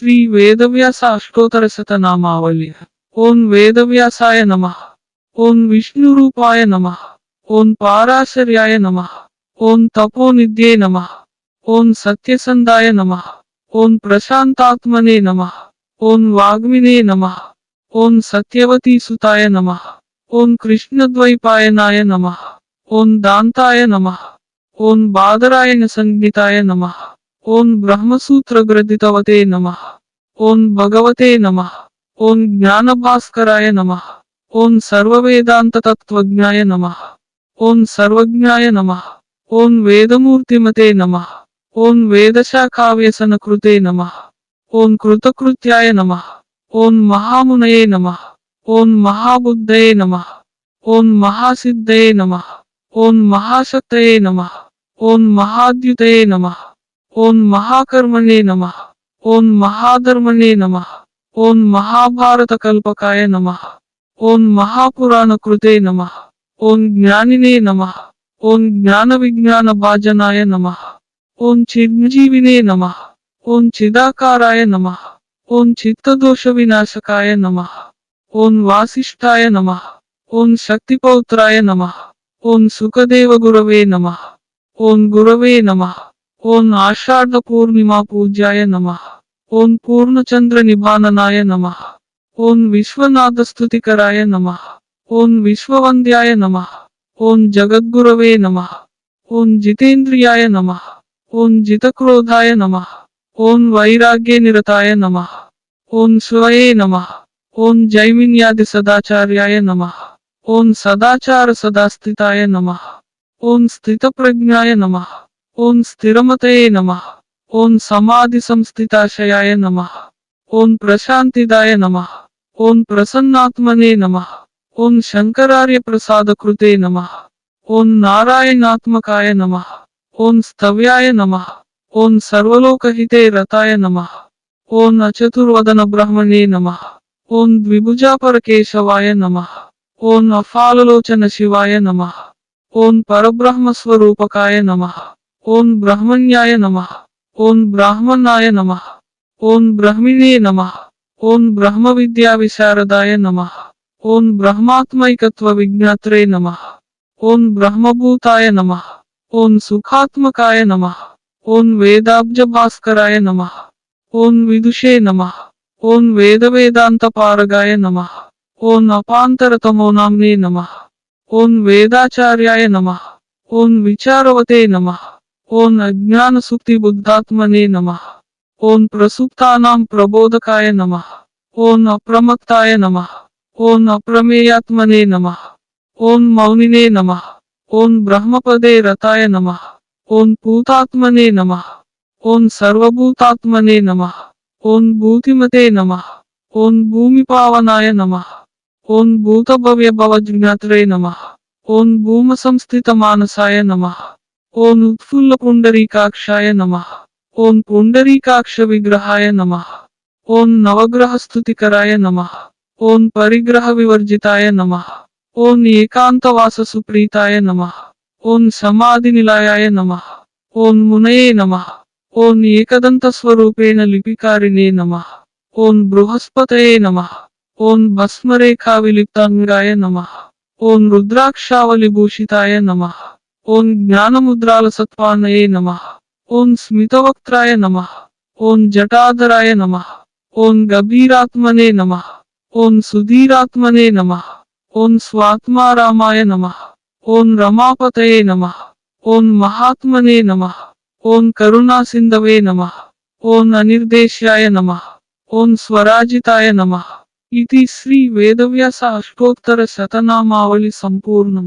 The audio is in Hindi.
శ్రీ వేదవ్యాస అష్టోత్తర శతనామావళి ఓం వేదవ్యాసాయ నమ ఓం విష్ణురూపాయ నమ ఓం పారాశర్యాయ నమ ఓం తపోనిధ్యే నమ ఓం సత్యసందాయ నమ ఓం ప్రశాంతాత్మనే నమ ఓం వాగ్మినే నమ ఓం సత్యవతీసుతాయ నమ ఓం కృష్ణద్వైపాయనాయ నమ ఓం దాంతాయ నమ ఓం బాదరాయణ సంజ్ఞితాయ నమ ఓం బ్రహ్మసూత్రగ్రథితవతే నమ ఓం భగవతే నమ ఓం జ్ఞానభాస్కరాయ నమ ఓం సర్వవేదాంతతత్వజ్ఞాయ నమ ఓం సర్వజ్ఞాయ నమ ఓం వేదమూర్తిమతే నమ ఓం వేదశాఖావ్యసనకృతే నమ ఓం కృతకృత్యాయ నమ ఓం మహామునయే నమ ఓం మహాబుద్ధయే నమ ఓం మహాసిద్ధయే నమ ఓం మహాశక్తయే నమ ఓం మహాద్యుతయే నమ ओम महाकर्मणे नमः ओं महाधर्मणे नमः ओं महाभारत कल्पकाय नमः ओम महापुराण कृते नमः ओम ज्ञानिने नमः ओम ज्ञान विज्ञान भाजनाय नमः ओं चिज्जीविने नमः ओं चिदाकाराय नमः ओम चित्तदोष विनाशकाय नमः ओं वासिष्ठाय नमः ओं शक्तिपौत्राय नमः ओं सुखदेव गुरवे नमः ओम गुरवे नमः ఓం ఆషాఢ పూర్ణిమా పూజ్యాయ నమ ఓం పూర్ణచంద్ర నిభాననాయ నమ ఓం విశ్వనాథ స్తుతికరాయ నమ ఓం విశ్వవంద్యాయ నమ ఓం జగద్గురవే నమ ఓం జితేంద్రియాయ నమ ఓం జితక్రోధాయ నమ ఓం వైరాగ్య నిరతాయ నమ ఓం శివయే నమ ఓం జైమిన్యాది సదాచార్యాయ నమ ఓం సదాచార సదాస్థితాయ నమ ఓం స్థితప్రజ్ఞాయ నమ ओं स्थिरमत नम ओं समाधि संस्थिताशयाय नम ओं प्रशांतिदाय नम ओं प्रसन्नात्मने नम ओं शंकरार्य प्रसाद कृते नम ओं नारायणात्मकाय नम ओं स्तव्याय नम ओं सर्वोकहिते रताय नम ओं अचतुर्वदन ब्रह्मणे नम ओं द्विभुजापरकेशवाय नम ओं अफालोचन शिवाय नम ओं परब्रह्मस्वरूपकाय नमः ओम ब्राह्मण्याय नमः ओम ब्राह्मणाय नमः ओम ब्रह्मिणे नमः ओम ब्रह्म विद्या विशारदाय नमः ओम ब्रह्मात्मकत्व विज्ञात्रे नमः ओम ब्रह्मभूताय नमः ओम सुखात्मकाय नमः ओम वेदाब्ज भास्कराय नमः ओं विदुषे नमः ओं वेद वेदांत पारगाय नमः ओम अपांतरतमो नामने नमः ओम वेदाचार्याय नमः ओं विचारवते नमः ఓం అజ్ఞాన సుక్తి బుద్ధాత్మనే నమ ఓం ప్రసుప్తానాం ప్రబోధకాయ నమ ఓం అప్రమత్తాయ నమ ఓం అప్రమేయాత్మనే నమ ఓం మౌనినే నమ ఓం బ్రహ్మపదే రతాయ నమ ఓం భూతాత్మనే నమ ఓం సర్వభూతాత్మనే నమ ఓం భూతిమతే నమ ఓం భూమిపావనాయ నమ ఓం భూతభవ్య భవజ్ఞాత్రే నమ ఓం భూమ సంస్థిత మానసాయ నమ ओं उत्फुल्ल नम नमः पुंडरीकाक्ष विग्रहाय नमः ओं नवग्रह स्तुतिकराय नमः ओम परिग्रह विवर्जिताय नमः ओं एकांतवास सुप्रीताय नमः ओं समाधि निलायाय नमः ओम मुनये नमः ओं एकदंत स्वरूपेण लिपिकारिणे नमः ओं बृहस्पतये नमः ओं भस्मरेखा विलिप्तांगाय नमः ओं रुद्राक्षावलिभूषिताय नमः ఓం జ్ఞానముద్రాల సత్వానయే నమ ఓం స్మితవక్త్రాయ నమ ఓం జటాధరాయ నమ ఓం గభీరాత్మనే నమ ఓం సుధీరాత్మనే నమ ఓం స్వాత్మారామాయ నమ ఓం రమాపతయే నమ ఓం మహాత్మనే నమ ఓం కరుణాసింధవే నమ ఓం అనిర్దేశ్యాయ నమ ఓం స్వరాజితాయ నమ ఇది శ్రీ వేదవ్యాస అష్టోత్తర శతనామావళి సంపూర్ణం